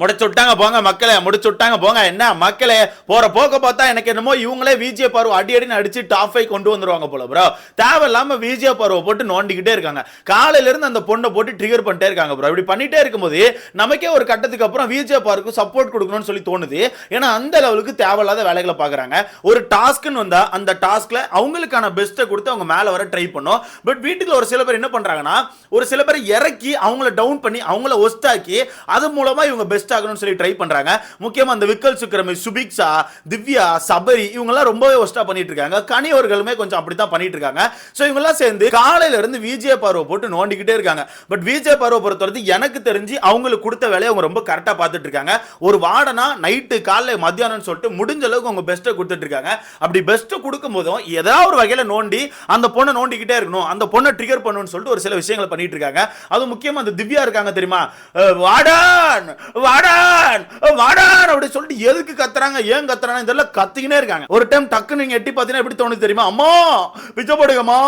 முடிச்சு விட்டாங்க போங்க மக்களை முடிச்சு விட்டாங்க போங்க. என்ன மக்களே போற போக்க பார்த்தா எனக்கு என்னமோ இவங்களே விஜய பருவம் அடி அடின்னு அடிச்சு டாப் ஃபைவ் கொண்டு வந்துருவாங்க போல ப்ரோ தேவையில்லாம விஜய பருவம் போட்டு நோண்டிக்கிட்டே இருக்காங்க. காலையில இருந்து அந்த பொண்ணை போட்டு ட்ரிகர் பண்ணிட்டே இருக்காங்க ப்ரோ இப்படி பண்ணிட்டே இருக்கும்போது நமக்கே ஒரு கட்டத்துக்கு அப்புறம் விஜய பாருக்கு சப்போர்ட் கொடுக்கணும்னு சொல்லி தோணுது. ஏன்னா அந்த லெவலுக்கு தேவையில்லாத வேலைகளை பாக்குறாங்க ஒரு டாஸ்க்னு வந்தா அந்த டாஸ்க்ல அவங்களுக்கான பெஸ்ட்டை கொடுத்து அவங்க மேல வர ட்ரை பண்ணும். பட் வீட்டுக்குள்ள ஒரு சில பேர் என்ன பண்றாங்கன்னா ஒரு சில பேர் இறக்கி அவங்கள டவுன் பண்ணி அவங்கள ஒஸ்டாக்கி அது மூலமா இவங்க பெஸ்ட் பெஸ்ட் ஆகணும்னு சொல்லி ட்ரை பண்றாங்க. முக்கியமா அந்த விக்கல் சுக்கிரமி சுபிக்ஸா திவ்யா சபரி இவங்கெல்லாம் ரொம்பவே ஒஸ்டா பண்ணிட்டு இருக்காங்க. கனியவர்களுமே கொஞ்சம் அப்படித்தான் பண்ணிட்டு இருக்காங்க. ஸோ இவங்கெல்லாம் சேர்ந்து காலையில இருந்து விஜய பார்வை போட்டு நோண்டிக்கிட்டே இருக்காங்க. பட் விஜய பார்வை பொறுத்தவரைக்கும் எனக்கு தெரிஞ்சு அவங்களுக்கு கொடுத்த வேலையை அவங்க ரொம்ப கரெக்டாக பார்த்துட்டு இருக்காங்க. ஒரு வார்டனா நைட்டு காலைல மத்தியானம் சொல்லிட்டு முடிஞ்ச அளவுக்கு அவங்க பெஸ்ட்டை கொடுத்துட்டு இருக்காங்க. அப்படி பெஸ்ட்டை கொடுக்கும் போதும் ஏதாவது ஒரு வகையில் நோண்டி அந்த பொண்ணை நோண்டிக்கிட்டே இருக்கணும் அந்த பொண்ணை ட்ரிகர் பண்ணணும்னு சொல்லிட்டு ஒரு சில விஷயங்களை பண்ணிட்டு இருக்காங்க. அது முக்கியமாக அந்த திவ்யா இருக்காங்க தெரியுமா? அஹ் வாடான் வாடான் வாடான் அப்படி சொல்லிட்டு எதுக்கு கத்துறாங்க ஏன் கத்துறாங்க இதெல்லாம் கத்திக்கினே இருக்காங்க. ஒரு டைம் டக்குன்னு நீங்க எட்டி பார்த்தீங்கன்னா எப்படி தோணுது தெரியுமா? அம்மா பிச்சப்படுங்கம்மா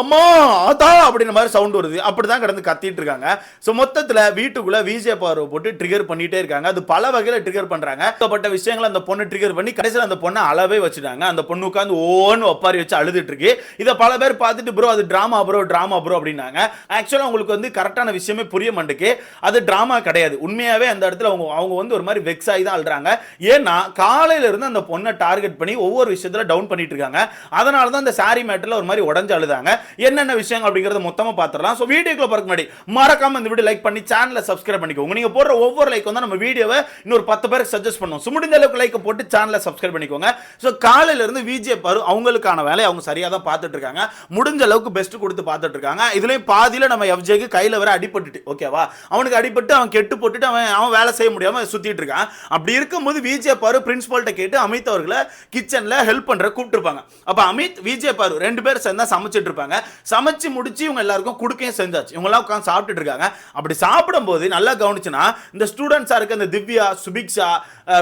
அம்மா ஆத்தா அப்படின்ற மாதிரி சவுண்ட் வருது. அப்படிதான் கிடந்து கத்திட்டு இருக்காங்க. ஸோ மொத்தத்துல வீட்டுக்குள்ள விஜே பார்வை போட்டு ட்ரிகர் பண்ணிட்டே இருக்காங்க. அது பல வகையில ட்ரிகர் பண்றாங்க. பட்ட விஷயங்களை அந்த பொண்ணு ட்ரிகர் பண்ணி கடைசியில் அந்த பொண்ணை அளவே வச்சுட்டாங்க. அந்த பொண்ணு உட்காந்து ஓன்னு ஒப்பாரி வச்சு அழுதுட்டு இருக்கு. இதை பல பேர் பார்த்துட்டு ப்ரோ அது டிராமா ப்ரோ டிராமா ப்ரோ அப்படின்னாங்க. ஆக்சுவலாக உங்களுக்கு வந்து கரெக்டான விஷயமே புரிய மாட்டேக்கு அது டிராமா கிடையாது. உண்மையாவே அந்த இடத்துல அவங்க அவங்க வந்து ஒரு மாதிரி வெக்ஸ் ஆகி தான் அழுறாங்க. ஏன்னா காலையில இருந்து அந்த பொண்ணை டார்கெட் பண்ணி ஒவ்வொரு விஷயத்துல டவுன் பண்ணிட்டு இருக்காங்க. அதனால தான் அந்த சாரி மேட்டர்ல ஒரு மாதிரி உடஞ்சு அழுதாங்க. என்னென்ன விஷயங்கள் அப்படிங்கறத மொத்தமா பார்த்துடலாம் ஸோ வீடியோக்குள்ள பார்க்க முன்னாடி மறக்காம இந்த வீடியோ லைக் பண்ணி சேனலை சப்ஸ்கிரைப் பண்ணிக்கோங்க. நீங்க போடுற ஒவ்வொரு லைக் வந்து நம்ம வீடியோவை இன்னொரு பத்து பேருக்கு சஜஸ்ட் பண்ணுவோம். ஸோ முடிஞ்ச அளவுக்கு லைக் போட்டு சேனலை சப்ஸ்கிரைப் பண்ணிக்கோங்க. ஸோ காலையில இருந்து விஜே பாரு அவங்களுக்கான வேலையை அவங்க சரியா தான் பார்த்துட்டு இருக்காங்க. முடிஞ்ச அளவுக்கு பெஸ்ட் கொடுத்து பார்த்துட்டு இருக்காங்க. இதுலயும் பாதியில நம்ம எஃப்ஜேக்கு கையில வர அடிபட்டுட்டு ஓகேவா அவனுக்கு அடிபட்டு அவன் கெட்டு போட்டுட்டு அவன் அவன் வேலை செய்ய முடியாமல் சுற்றிட்டு இருக்கான். அப்படி இருக்கும்போது விஜே பாரு பிரின்ஸ்பால்கிட்ட கேட்டு அமித் அவர்களை கிச்சனில் ஹெல்ப் பண்ணுற கூப்பிட்டுருப்பாங்க. அப்போ அமித் விஜே பாரு ரெண்டு பேர் சேர்ந்தா சமைச்சிட்டு இருப்பாங்க. சமைச்சு முடிச்சு இவங்க எல்லாருக்கும் கொடுக்கையும் செஞ்சாச்சு இவங்க உட்காந்து சாப்பிட்டுட்டு இருக்காங்க. அப்படி சாப்பிடும்போது நல்லா கவனிச்சுன்னா இந்த ஸ்டூடெண்ட்ஸாக இருக்க இந்த திவ்யா சுபிக்ஷா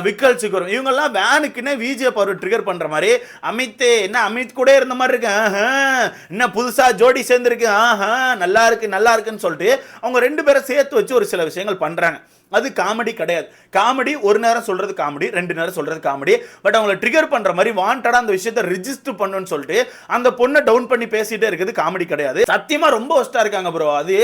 விக்கல் சிகரம் இவங்கெல்லாம் வேனுக்குன்னே விஜே பாரு ட்ரிகர் பண்ணுற மாதிரி அமித் என்ன அமித் கூட இருந்த மாதிரி இருக்கு? என்ன புதுசாக ஜோடி சேர்ந்துருக்கு? ஆஹா நல்லா இருக்கு நல்லா இருக்குன்னு சொல்லிட்டு அவங்க ரெண்டு பேரை சேர்த்து வச்சு ஒரு சில விஷயங்கள் பண்ணுறாங்க அது காமெடி கிடையாது. காமெடி ஒரு நேரம் சொல்றது காமெடி ரெண்டு நேரம் சொல்றது காமெடி. பட் அவங்கள ட்ரிகர் பண்ற மாதிரி வாண்டடா அந்த விஷயத்தை ரிஜிஸ்டர் பண்ணுன்னு சொல்லிட்டு அந்த பொண்ணை டவுன் பண்ணி பேசிட்டே இருக்குது காமெடி கிடையாது. சத்தியமா ரொம்ப ஒஸ்டா இருக்காங்க ப்ரோ அது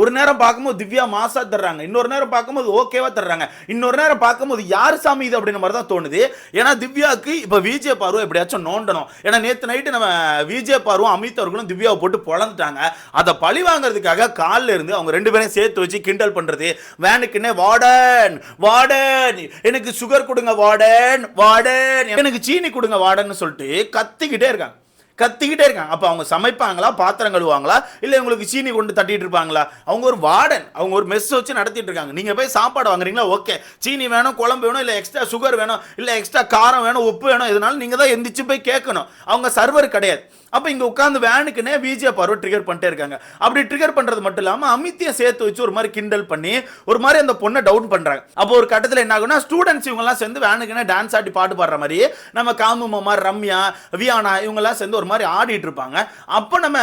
ஒரு நேரம் பார்க்கும்போது திவ்யா மாசா தர்றாங்க. இன்னொரு நேரம் பார்க்கும்போது ஓகேவா தர்றாங்க. இன்னொரு நேரம் பார்க்கும்போது யார் சாமி இது அப்படின்ற மாதிரி தான் தோணுது. ஏன்னா திவ்யாவுக்கு இப்ப விஜே பார்வை எப்படியாச்சும் நோண்டணும். ஏன்னா நேத்து நைட்டு நம்ம விஜே பார்வும் அமித் அவர்களும் திவ்யாவை போட்டு பொழந்துட்டாங்க. அதை பழி வாங்குறதுக்காக காலில் இருந்து அவங்க ரெண்டு பேரையும் சேர்த்து வச்சு கிண்டல் பண்றது வேனுக்குன்னே வார்டன் வார்டன் எனக்கு சுகர் கொடுங்க வார்டன் வார்டன் எனக்கு சீனி கொடுங்க வார்டன் சொல்லிட்டு கத்திக்கிட்டே இருக்காங்க. கத்திக்கிட்டே இருக்காங்க. அப்போ அவங்க சமைப்பாங்களா? பாத்திரம் கழுவாங்களா? இல்லை உங்களுக்கு சீனி கொண்டு தட்டிட்டு இருப்பாங்களா? அவங்க ஒரு வார்டன். அவங்க ஒரு மெஸ் வச்சு நடத்திட்டு இருக்காங்க. நீங்கள் போய் சாப்பாடு வாங்குறீங்களா? ஓகே. சீனி வேணும் குழம்பு வேணும் இல்லை எக்ஸ்ட்ரா சுகர் வேணும் இல்லை எக்ஸ்ட்ரா காரம் வேணும் உப்பு வேணும் இதனால நீங்கள் தான் எந்திரிச்சு போய் கேட்கணும். அவங்க சர்வர் கிடையாது. அப்போ இங்கே உட்காந்து வேனுக்குன்னே விஜய பார்வை ட்ரிகர் பண்ணிட்டே இருக்காங்க. அப்படி ட்ரிகர் பண்ணுறது மட்டும் இல்லாமல் அமித்தியை சேர்த்து வச்சு ஒரு மாதிரி கிண்டல் பண்ணி ஒரு மாதிரி அந்த பொண்ணை டவுன் பண்ணுறாங்க அப்போ ஒரு கட்டத்தில் என்ன ஆகும்னா ஸ்டூடெண்ட்ஸ் இவங்கெல்லாம் சேர்ந்து வேனுக்குன்னே டான்ஸ் ஆடி பாட்டு பாடுற மாதிரி நம்ம காமு மாமா ரம்யா வியானா இவங்கெல்லாம் சேர்ந்து ஒரு மாதிரி ஆடிட்டு இருப்பாங்க. அப்போ நம்ம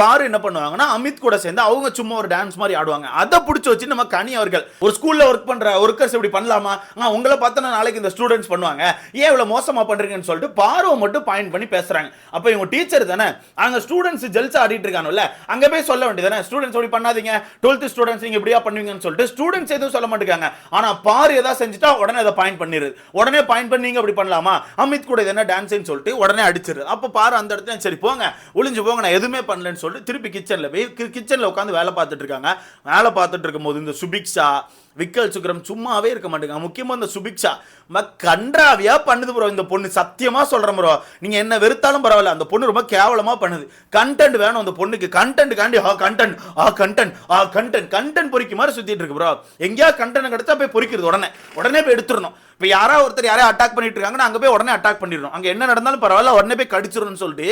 பாரு என்ன பண்ணுவாங்கன்னா அமித் கூட சேர்ந்து அவங்க சும்மா ஒரு டான்ஸ் மாதிரி ஆடுவாங்க. அதை பிடிச்சி வச்சு நம்ம கனி அவர்கள் ஒரு ஸ்கூல்ல ஒர்க் பண்ற ஒர்க்கர்ஸ் இப்படி பண்ணலாமா? ஆ, உங்களை பார்த்தா நாளைக்கு இந்த ஸ்டூடெண்ட்ஸ் பண்ணுவாங்க. ஏன் இவ்வளவு மோசமா பண்றீங்கன்னு சொல்லிட்டு பார்வை மட்டும் பாயிண்ட் பண்ணி பேசுறாங்க. அப்போ இவங்க டீச்சர் தானே? அங்க ஸ்டூடெண்ட்ஸ் ஜெல்ஸ் ஆடிட்டு இருக்கானுல்ல அங்க போய் சொல்ல வேண்டியதானே ஸ்டூடெண்ட்ஸ் இப்படி பண்ணாதீங்க. டுவெல்த் ஸ்டூடெண்ட்ஸ் நீங்க இப்படியா பண்ணுவீங்கன்னு சொல்லிட்டு ஸ்டூடெண்ட்ஸ் எதுவும் சொல்ல மாட்டேங்காங்க ஆனா பாரு ஏதாவது செஞ்சுட்டா உடனே அதை பாயிண்ட் பண்ணிடுது உடனே பாயிண்ட் பண்ணி நீங்க அப்படி பண்ணலாமா? அமித் கூட இது என்ன டான்ஸ்னு சொல்லிட்டு உடனே அடிச்சிருது அப்போ பாரு அந்த இடத்துல சரி போங்க. ஒளிஞ்சு போங்க. நான் எதுவுமே பண்ணலன்னு சொல்லிட்டு திருப்பி கிச்சனில் போய் கிச்சனில் உட்காந்து வேலை பார்த்துட்டு இருக்காங்க. வேலை பார்த்துட்டு இருக்கும்போது இந்த சுபிக்ஷா விக்கல் சுக்ரம் சும்மாவே இருக்க மாட்டேங்க. முக்கியமாக இந்த சுபிக்ஷா. ம கன்றாவியா பண்ணுது ப்ரோ இந்த பொண்ணு சத்தியமாக சொல்கிறேன் ப்ரோ நீங்கள் என்ன வெறுத்தாலும் பரவாயில்ல. அந்த பொண்ணு ரொம்ப கேவலமாக பண்ணுது. கண்டென்ட் வேணும் அந்த பொண்ணுக்கு. கண்டென்ட் காண்டி ஆ கண்டென்ட் ஆ கண்டென்ட் ஆ கண்டென்ட் கண்டென்ட் பொறிக்க மாதிரி சுற்றிட்டு இருக்கு ப்ரோ எங்கேயா கண்டென்ட் கிடைச்சா போய் பொறிக்கிறது உடனே. உடனே போய் எடுத்துடணும். இப்போ யாராவது ஒருத்தர் யாரையும் அட்டாக் பண்ணிட்டு இருக்காங்கன்னா அங்கே போய் உடனே அட்டாக் பண்ணிடணும். அங்கே என்ன நடந்தாலும் பரவாயில்ல. உடனே போய் கடிச்சிடணும்னு சொல்லிட்டு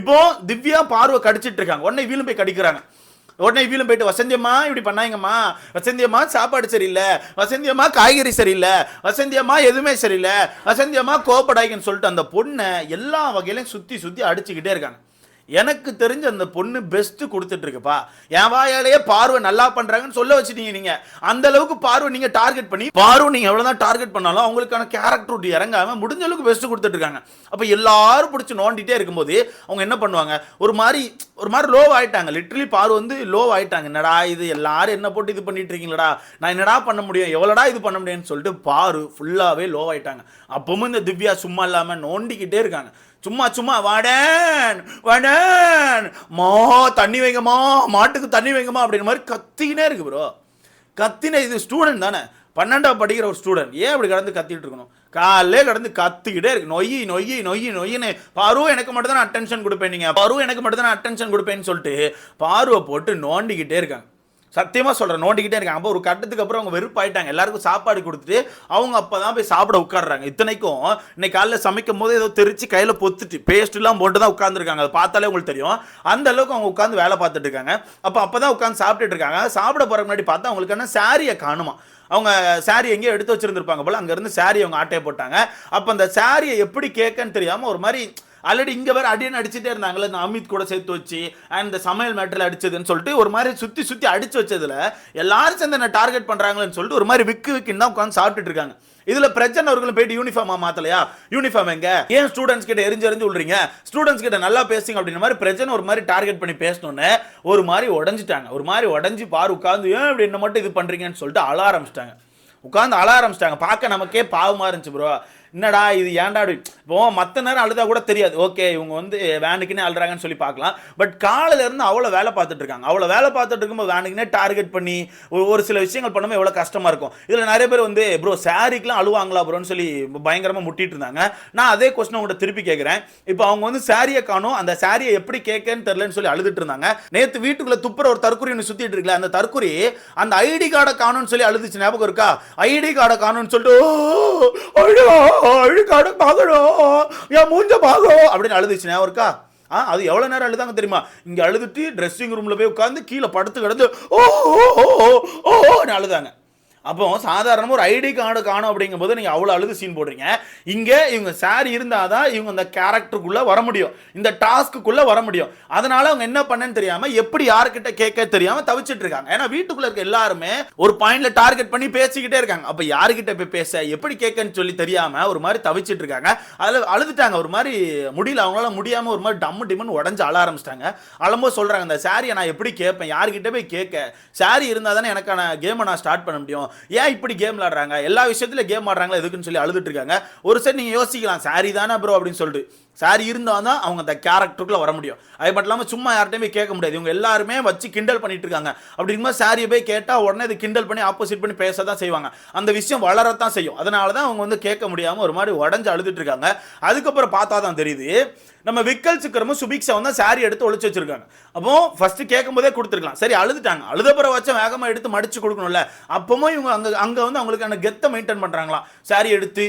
இப்போ திவ்யா பார்வை கடிச்சிட்டு இருக்காங்க. உடனே வீலும் போய் கடிக்கிறாங்க. உடனே வீலும் போயிட்டு வசந்தியம்மா இப்படி பண்ணாங்கம்மா. வசந்தியம்மா சாப்பாடு சரியில்லை. வசந்தியம்மா காய்கறி சரியில்லை. வசந்தியம்மா எதுவுமே சரியில்லை. வசந்தியம்மா கோப்படாய்க்குன்னு சொல்லிட்டு அந்த பொண்ணை எல்லா வகையிலையும் சுற்றி சுற்றி அடிச்சுக்கிட்டே இருக்காங்க. எனக்கு தெரிஞ்ச அந்த பொண்ணு பெஸ்ட் கொடுத்துட்டு இருக்குப்பா என் வாயாலேயே பார்வை நல்லா பண்றாங்கன்னு சொல்ல வச்சுட்டீங்க நீங்க. அந்த அளவுக்கு பார்வை நீங்க டார்கெட் பண்ணி பார்வை நீங்க எவ்வளவுதான் டார்கெட் பண்ணாலும் அவங்களுக்கான கேரக்டர் இறங்காமல் இறங்காம முடிஞ்ச அளவுக்கு பெஸ்ட் கொடுத்துட்டு இருக்காங்க அப்ப எல்லாரும் பிடிச்சி நோண்டிட்டே இருக்கும்போது அவங்க என்ன பண்ணுவாங்க? ஒரு மாதிரி ஒரு மாதிரி லோ ஆயிட்டாங்க. லிட்ரலி பார்வை வந்து லோ ஆயிட்டாங்க. என்னடா இது? எல்லாரும் என்ன போட்டு இது பண்ணிட்டு இருக்கீங்களடா நான் என்னடா பண்ண முடியும்? எவ்வளோடா இது பண்ண முடியும்னு சொல்லிட்டு பாரு ஃபுல்லாவே லோ ஆயிட்டாங்க. அப்பவும் இந்த திவ்யா சும்மா இல்லாம நோண்டிக்கிட்டே இருக்காங்க. சும்மா சும்மா வாடன் வாடன். மா தண்ணி வைங்கம்மா மாட்டுக்கு தண்ணி வைங்கம்மா அப்படின்ற மாதிரி கத்தினே இருக்கு ப்ரோ கத்தின இது ஸ்டூடெண்ட் தானே. பன்னெண்டாவது படிக்கிற ஒரு ஸ்டூடெண்ட் ஏன் இப்படி கடந்து கத்திட்டு இருக்கணும்? காலையிலே கடந்து கத்திக்கிட்டே இருக்கு. நொய்யி நொய் நொய்யி நொய்யின்னு பாரு எனக்கு மட்டும் தான் அட்டென்ஷன் கொடுப்பேன் நீங்க. பாரு எனக்கு மட்டும் தான் அட்டென்ஷன் கொடுப்பேன்னு சொல்லிட்டு பார்வை போட்டு நோண்டிக்கிட்டே இருக்காங்க. சத்தியமாக சொல்கிறேன் நோண்டிக்கிட்டே இருக்காங்க. அப்போ ஒரு கட்டத்துக்கு அப்புறம் அவங்க வெறுப்பாயிட்டாங்க. எல்லாருக்கும் சாப்பாடு கொடுத்துட்டு அவங்க அப்போ தான் போய் சாப்பிட உட்காடுறாங்க இத்தனைக்கும் இன்னைக்கு காலையில் சமைக்கும் போது ஏதோ தெரிச்சு கையில் பொத்துட்டு பேஸ்ட்லாம் போட்டு தான் உட்காந்துருக்காங்க அதை பார்த்தாலே உங்களுக்கு தெரியும். அந்த அளவுக்கு அவங்க உட்காந்து வேலை பார்த்துட்டு இருக்காங்க. அப்போ அப்போ தான் உட்காந்து சாப்பிட்டுட்டு இருக்காங்க. சாப்பிட போகிற முன்னாடி பார்த்தா அவங்களுக்கு என்ன சாரியை காணுமா? அவங்க சாரி எங்கேயோ எடுத்து வச்சிருந்திருப்பாங்க போல். அங்கேருந்து சாரி அவங்க ஆட்டையை போட்டாங்க. அப்போ அந்த சாரியை எப்படி கேட்கன்னு தெரியாமல் ஒரு மாதிரி ஆல்ரெடி இங்க வேற அடின்னு அடிச்சுட்டே இருந்தாங்களே இந்த அமித் கூட சேர்த்து வச்சு அண்ட் இந்த சமையல் மேட்டரில் அடிச்சதுன்னு சொல்லிட்டு ஒரு மாதிரி சுத்தி சுத்தி அடிச்சு வச்சதுல எல்லாரும் சேர்ந்து என்ன டார்கெட் பண்றாங்களேன்னு சொல்லிட்டு ஒரு மாதிரி விக்கு விக்குன்னு தான் உட்காந்து சாப்பிட்டுட்டு இருக்காங்க. இதுல பிரச்சனை அவர்களும் போயிட்டு யூனிஃபார்மா மாத்தலையா? யூனிஃபார்ம் எங்க? ஏன் ஸ்டூடெண்ட்ஸ் கிட்ட எரிஞ்சு எரிஞ்சு விடுறீங்க ஸ்டூடெண்ட்ஸ் கிட்ட நல்லா பேசுங்க அப்படின்ற மாதிரி பிரச்சனை ஒரு மாதிரி டார்கெட் பண்ணி பேசணுன்னு ஒரு மாதிரி உடஞ்சிட்டாங்க. ஒரு மாதிரி உடஞ்சி பாரு உட்காந்து ஏன் இப்படி என்ன மட்டும் இது பண்றீங்கன்னு சொல்லிட்டு அழ ஆரம்பிச்சிட்டாங்க. உட்காந்து அழ ஆரம்பிச்சிட்டாங்க. பார்க்க நமக்கே பாவமா இருந்துச்சு ப்ரோ என்னடா இது ஏன்டா அப்படி? இப்போ மற்ற நேரம் அழுதா கூட தெரியாது. ஓகே இவங்க வந்து வேனுக்குன்னே அழுறாங்கன்னு சொல்லி பார்க்கலாம். பட் காலையில இருந்து அவ்வளோ வேலை பார்த்துட்டு இருக்காங்க. அவ்வளோ வேலை பார்த்துட்டு இருக்கும்போது வேனுக்குனே டார்கெட் பண்ணி ஒரு சில விஷயங்கள் பண்ணும்போது எவ்வளோ கஷ்டமா இருக்கும். இதில் நிறைய பேர் வந்து ப்ரோ சாரிக்கெலாம் அழுவாங்களா ப்ரோன்னு சொல்லி பயங்கரமாக முட்டிட்டு இருந்தாங்க. நான் அதே கொஸ்டின் உங்கள்கிட்ட திருப்பி கேட்குறேன் இப்போ அவங்க வந்து சாரியை காணும். அந்த சாரியை எப்படி கேட்கன்னு தெரிலன்னு சொல்லி அழுதுட்டு இருந்தாங்க. நேற்று வீட்டுக்குள்ள துப்புற ஒரு தற்குறி ஒன்று சுற்றிட்டு இருக்கல அந்த தற்குறி அந்த ஐடி கார்டை காணும்னு சொல்லி அழுதுச்சு. ஞாபகம் இருக்கா? ஐடி கார்டை காணும்னு சொல்லிட்டு அழுக்காடு பார்க்கணும் என் மூஞ்ச பார்க்கணும் அப்படின்னு அழுதுச்சு ஞாபகம் இருக்கா ஆ அது எவ்வளோ நேரம் அழுதாங்க தெரியுமா இங்கே அழுதுட்டு ட்ரெஸ்ஸிங் ரூமில் போய் உட்காந்து கீழே படுத்து கிடந்து ஓ ஓ ஓ ஓ அழுதாங்க அப்போ சாதாரணமாக ஒரு ஐடி கார்டு காணும் அப்படிங்கும்போது நீங்கள் அவ்வளோ அழுது சீன் போடுறீங்க. இங்கே இவங்க சாரி இருந்தால் தான் இவங்க அந்த கேரக்டருக்குள்ளே வர முடியும். இந்த டாஸ்க்குள்ளே வர முடியும். அதனால் அவங்க என்ன பண்ணேன்னு தெரியாமல் எப்படி யார்கிட்ட கேட்க தெரியாமல் தவிச்சிட்டு இருக்காங்க. ஏன்னா வீட்டுக்குள்ளே இருக்க எல்லாருமே ஒரு பாயிண்ட்ல டார்கெட் பண்ணி பேசிக்கிட்டே இருக்காங்க. அப்போ யாருக்கிட்ட போய் பேச எப்படி கேட்கன்னு சொல்லி தெரியாமல் ஒரு மாதிரி தவிச்சிட்டு இருக்காங்க. அதில் அழுதுட்டாங்க. ஒரு மாதிரி முடியல. அவங்களால முடியாமல் ஒரு மாதிரி டம்மு டிம்முன்னு உடஞ்சு அழ ஆரம்பிச்சிட்டாங்க. அழும்போது சொல்கிறாங்க அந்த சாரியை நான் எப்படி கேட்பேன்? யார்கிட்ட போய் கேட்க? சாரி இருந்தால் தானே எனக்கான கேமை நான் ஸ்டார்ட் பண்ண முடியும். ஏன் இப்படி கேம் விளாடுறாங்க எல்லா விஷயத்துலையும் கேம் ஆடுறாங்களா எதுக்குன்னு சொல்லி அழுதுட்டு இருக்காங்க. ஒரு சைடு நீங்கள் யோசிக்கலாம். சாரி தானே ப்ரோ அப்படின்னு சொல்லிட்டு. சாரி இருந்தால் தான் அவங்க அந்த கேரக்டருக்குள்ள வர முடியும். அது மட்டும் இல்லாமல் சும்மா யார்ட்டையுமே கேட்க முடியாது. இவங்க எல்லாருமே வச்சு கிண்டல் பண்ணிட்டு இருக்காங்க. அப்படிங்கும்போது சாரியை போய் கேட்டால் உடனே இது கிண்டல் பண்ணி ஆப்போசிட் பண்ணி பேச தான் செய்வாங்க. அந்த விஷயம் வளரத்தான் செய்யும். அதனால தான் அவங்க வந்து கேட்க முடியாமல் ஒரு மாதிரி உடஞ்சு அழுதுட்டு இருக்காங்க. அதுக்கப்புறம் பார்த்தா தான் தெரியுது நம்ம விக்கல் சிக்கரமும் சுபிக்ஷா வந்து சாரி எடுத்து ஒழிச்சு வச்சிருக்காங்க. அப்போ ஃபர்ஸ்ட் கேட்கும் போதே கொடுத்துருக்கலாம். சரி அழுதுட்டாங்க. அழுதப்புறம் வச்சா வேகமாக எடுத்து மடிச்சு கொடுக்கணும்ல. அப்பவும் இவங்க அங்கே அங்கே வந்து அவங்களுக்கான கெத்தை மெயின்டைன் பண்ணுறாங்களாம் சாரி எடுத்து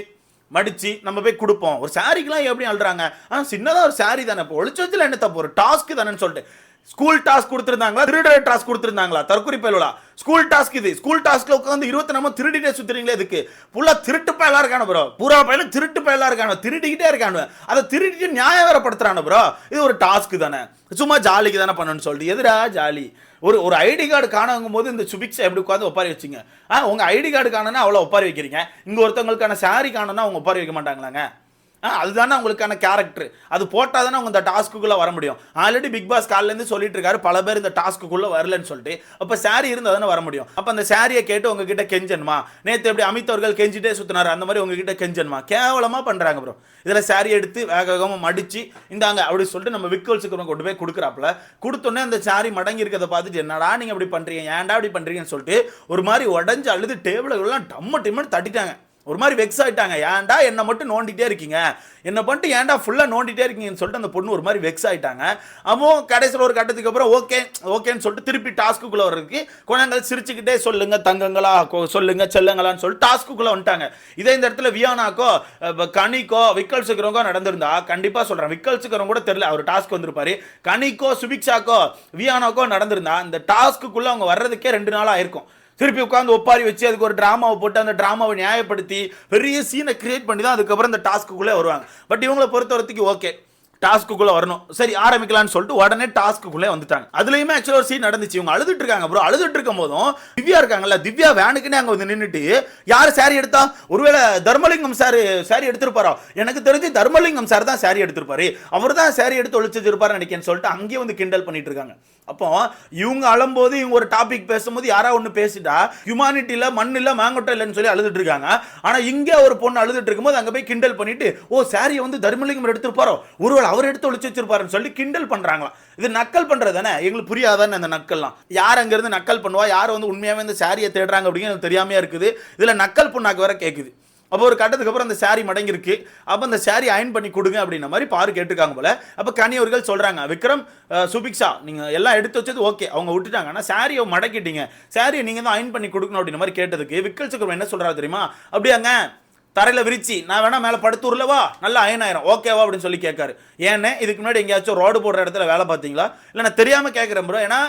மடிச்சு நம்ம போய் கொடுப்போம். ஒரு சாரிக்கெலாம் எப்படி அழுறாங்க. ஆ சின்னதாக ஒரு சாரி தானே. இப்போ ஒழிச்சு வச்சுல என்ன தப்பு ஒரு டாஸ்க்கு தானேன்னு சொல்லிட்டு. ஸ்கூல் டாஸ்க் கொடுத்துருந்தாங்களா? திருடர் டாஸ்க் கொடுத்துருந்தாங்களா? தற்கொலை பயலுலா ஸ்கூல் டாஸ்க் இது. ஸ்கூல் டாஸ்க்ல உட்காந்து இருபத்தி நம்ம திருடிட்டே சுத்துறீங்களே இதுக்கு புல்லா திருட்டு பயலா இருக்கானு ப்ரோ பூரா பையனும் திருட்டு பயலா இருக்கானு. திருடிக்கிட்டே இருக்கானு அதை திருடிட்டு நியாயம் வேற ப்ரோ இது ஒரு டாஸ்க் தானே. சும்மா ஜாலிக்கு தானே பண்ணணும்னு சொல்லிட்டு. எதிரா ஜாலி? ஒரு ஒரு ஐடி கார்டு காணங்கும் போது இந்த சுபிக்ஸை எப்படி உட்காந்து ஒப்பாரி வச்சிங்க? ஆ உங்க ஐடி கார்டு காணனா அவ்வளோ ஒப்பாரி வைக்கிறீங்க. இங்க ஒருத்தவங்களுக்கான சாரி காணனா அவங்க ஒப்பாரி வைக்க மாட்டாங்களாங்க? அதுதானே உங்களுக்கான கேரக்டர் அது போட்டால் தானே அவங்க இந்த டாஸ்க்குள்ளே வர முடியும். ஆல்ரெடி பிக் பாஸ் காலிலேருந்து சொல்லிட்டு இருக்காரு பல பேர் இந்த டாஸ்க்குள்ளே வரலன்னு சொல்லிட்டு. அப்போ சாரி இருந்தால் தானே வர முடியும். அப்போ அந்த சாரியை கேட்டு உங்ககிட்ட கெஞ்சணுமா? நேற்று எப்படி அமித் அவர்கள் கெஞ்சிட்டே சுற்றினார் அந்த மாதிரி உங்ககிட்ட கெஞ்சணுமா? கேவலமாக பண்ணுறாங்க ப்ரோ இதில் சாரி எடுத்து வேக வேகமாக மடித்து இந்தாங்க அப்படி சொல்லிட்டு நம்ம விக்கோல்ஸுக்கு கொண்டு போய் கொடுக்குறாப்புல. கொடுத்தோன்னே அந்த சாரி மடங்கி இருக்கிறத பார்த்துட்டு என்னடா நீங்கள் அப்படி பண்ணுறீங்க ஏன்டா இப்படி பண்ணுறீங்கன்னு சொல்லிட்டு ஒரு மாதிரி உடஞ்சு அழுது டேபிளெல்லாம் டம்மு டம்ம டிம்மன்னு தட்டிட்டாங்க. ஒரு மாதிரி வெக்ஸ் ஆகிட்டாங்க ஏன்டா என்னை மட்டும் நோண்டிட்டே இருக்கீங்க? என்னை மட்டும் ஏன்டா ஃபுல்லாக நோண்டிட்டே இருக்கீங்கன்னு சொல்லிட்டு அந்த பொண்ணு ஒரு மாதிரி வெக்ஸ் ஆகிட்டாங்க அப்போ கடைசியில் ஒரு கட்டத்துக்கு அப்புறம் ஓகே ஓகேன்னு சொல்லிட்டு திருப்பி டாஸ்க்குள்ளே வர்றதுக்கு குழந்தைகள் சிரிச்சுக்கிட்டே சொல்லுங்க தங்கங்களா சொல்லுங்க செல்லுங்களான்னு சொல்லிட்டு டாஸ்க்குள்ளே வந்துட்டாங்க. இதே இந்த இடத்துல வியானாக்கோ கனிக்கோ விக்கல் சுக்கரங்கோ நடந்திருந்தா கண்டிப்பாக சொல்கிறேன் விக்கல் சுக்கரம் கூட தெரியல அவர் டாஸ்க் வந்திருப்பாரு. கனிக்கோ சுபிக்ஷாக்கோ வியானாக்கோ நடந்திருந்தா இந்த டாஸ்க்குள்ளே அவங்க வர்றதுக்கே ரெண்டு நாள் ஆயிருக்கும். திருப்பி உட்காந்து ஒப்பாரி வச்சு அதுக்கு ஒரு ட்ராமாவை போட்டு அந்த டிராமாவை நியாயப்படுத்தி பெரிய சீனை கிரியேட் பண்ணி தான் அதுக்கப்புறம் அந்த டாஸ்க்குள்ளே வருவாங்க. பட் இவங்களை பொறுத்த வரைக்கும் ஓகே டாஸ்க்குள்ளே வரணும். சரி ஆரம்பிக்கலாம்னு சொல்லிட்டு உடனே டாஸ்க்குள்ளே வந்துட்டாங்க. அதுலேயுமே ஆக்சுவலாக ஒரு சீன் நடந்துச்சு. இவங்க அழுதுட்டு இருக்காங்க ப்ரோ அழுதுட்டு இருக்கும் போதும் திவ்யா இருக்காங்கல்ல திவ்யா வேனுக்குன்னே அங்கே வந்து நின்றுட்டு யார் சாரி எடுத்தா? ஒருவேளை தர்மலிங்கம் சார் சாரி எடுத்துருப்பாரோ? எனக்கு தெரிஞ்சு தர்மலிங்கம் சார் தான் சாரி எடுத்திருப்பாரு. அவர் தான் சாரி எடுத்து ஒழிச்சு வச்சிருப்பாரு நினைக்கிறேன்னு சொல்லிட்டு அங்கேயே வந்து கிண்டல் பண்ணிட்டு இருக்காங்க. அப்போ இவங்க அழும்போது இவங்க ஒரு டாபிக் பேசும்போது யாரா ஒன்று பேசிட்டா ஹியூமானிட்டியில் மண் இல்லை மேங்கொட்டை இல்லைன்னு சொல்லி அழுதுட்டு இருக்காங்க. ஆனால் இங்கே ஒரு பொண்ணு அழுதுட்டு இருக்கும்போது அங்கே போய் கிண்டல் பண்ணிட்டு ஓ சாரியை வந்து தர்மலிங்கம் எடுத்திருப்பாரோ? ஒருவேளை அவர் எடுத்து ஒழிச்சு வச்சிருப்பாருன்னு சொல்லி கிண்டல் பண்ணுறாங்களாம் இது நக்கல் பண்ணுறது தானே? எங்களுக்கு புரியாதானே அந்த நக்கல்லாம்? யார் அங்கேருந்து நக்கல் பண்ணுவா? யார் வந்து உண்மையாகவே இந்த சாரியை தேடுறாங்க அப்படிங்கிறது தெரியாமையாக இருக்குது. இதில் நக்கல் புண்ணாக்கு வேற கேட்குது அப்போ ஒரு கட்டத்துக்கு அப்புறம் அந்த சாரி மடங்கிருக்கு அப்போ அந்த சாரி அயன் பண்ணி கொடுங்க அப்படின்ற மாதிரி பாரு கேட்டிருக்காங்க போல. அப்போ கனியவர்கள் சொல்கிறாங்க விக்ரம் சுபிக்ஷா நீங்கள் எல்லாம் எடுத்து வச்சது ஓகே அவங்க விட்டுட்டாங்க. ஆனால் சாரியை மடக்கிட்டீங்க. சாரியை நீங்கள் தான் அயன் பண்ணி கொடுக்கணும் அப்படின்ற மாதிரி கேட்டதுக்கு விக்கல் சுக்ரம் என்ன சொல்கிறாரு தெரியுமா? அப்படியாங்க தரையில் விரிச்சு நான் வேணா மேலே படுத்துருலவா நல்லா அயனாயிரம் ஓகேவா அப்படின்னு சொல்லி கேட்காரு. ஏன்னு இதுக்கு முன்னாடி எங்கேயாச்சும் ரோடு போடுற இடத்துல வேலை பார்த்தீங்களா? இல்லை நான் தெரியாமல் கேட்குறேன் ப்ரோ ஏன்னா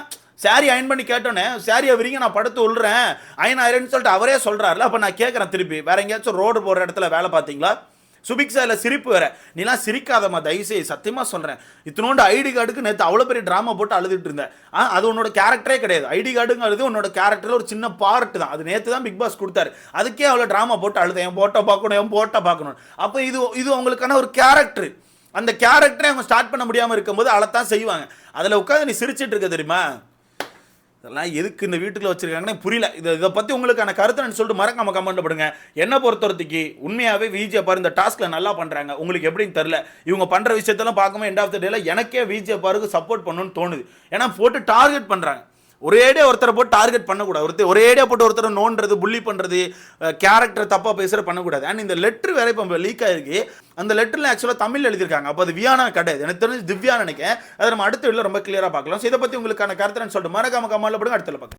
சாரி அயன் பண்ணி கேட்டோன்னே சாரியை விரிங்க நான் படுத்து உள்ளுறேன் அயன் ஆயிரன்னு சொல்லிட்டு அவரே சொல்கிறாருல அப்போ நான் கேட்குறேன் திருப்பி. வேற எங்கேயாச்சும் ரோடு போடுற இடத்துல வேலை பார்த்தீங்களா? சுபிக்ஸா இல்லை சிரிப்பு வேற. நீலாம் சிரிக்காதம்மா தயவுசெய்து சத்தியமா சொல்றேன். இத்தனோண்டு ஐடி கார்டுக்கு நேற்று அவ்வளோ பெரிய ட்ராமா போட்டு அழுதுட்டு இருந்தேன். ஆ அது உன்னோட கேரக்டரே கிடையாது. ஐடி கார்டுங்கிறது உன்னோட கேரக்டரில் ஒரு சின்ன பார்ட் தான். அது நேற்று தான் பிக் பாஸ் கொடுத்தாரு. அதுக்கே அவ்வளோ ட்ராமா போட்டு அழுதேன். என் போட்டோ பார்க்கணும் என் போட்டோ பார்க்கணும். அப்போ இது இது அவங்களுக்கான ஒரு கேரக்டர் அந்த கேரக்டரை அவங்க ஸ்டார்ட் பண்ண முடியாமல் இருக்கும்போது அழத்தான் செய்வாங்க. அதில் உட்காந்து நீ சிரிச்சிட்டு இருக்க தெரியுமா? இதெல்லாம் எதுக்கு இந்த வீட்டுக்குள்ள வச்சுருக்காங்கன்னு புரியல. இதை இதை பற்றி உங்களுக்கான கருத்துன்னு சொல்லிட்டு மறக்காம கமெண்ட் பண்ணுங்க என்ன பொறுத்தவரத்துக்கு உண்மையாகவே விஜே பாரு இந்த டாஸ்க்கில் நல்லா பண்ணுறாங்க உங்களுக்கு எப்படின்னு தெரில இவங்க பண்ணுற விஷயத்தெல்லாம் பார்க்கும்போது எண்ட் ஆஃப் த டேல எனக்கே விஜே பாருக்கு சப்போர்ட் பண்ணணும்னு தோணுது. ஏன்னா போட்டு டார்கெட் பண்ணுறாங்க ஒரேடியா ஒருத்தரை போட்டு டார்கெட் பண்ணக்கூடாது. ஒருத்தர் ஒரேடியா போட்டு ஒருத்தரை நோண்டுறது புள்ளி பண்ணுறது கேரக்டர் தப்பாக பேசுகிற பண்ணக்கூடாது. அண்ட் இந்த லெட்ரு வேற இப்போ லீக் ஆகிருக்கு அந்த லெட்டரில் ஆக்சுவலாக தமிழ் எழுதியிருக்காங்க. அப்போ அது வியானா கிடையாது எனக்கு தெரிஞ்சு திவ்யா நினைக்கிறேன். அதை நம்ம அடுத்த வீடியோ ரொம்ப கிளியராக பார்க்கலாம். ஸோ இதை பற்றி உங்களுக்கான கருத்துன்னு சொல்லிட்டு மறக்காம கமெண்ட்ல போடுங்க. அடுத்த பார்க்கலாம்.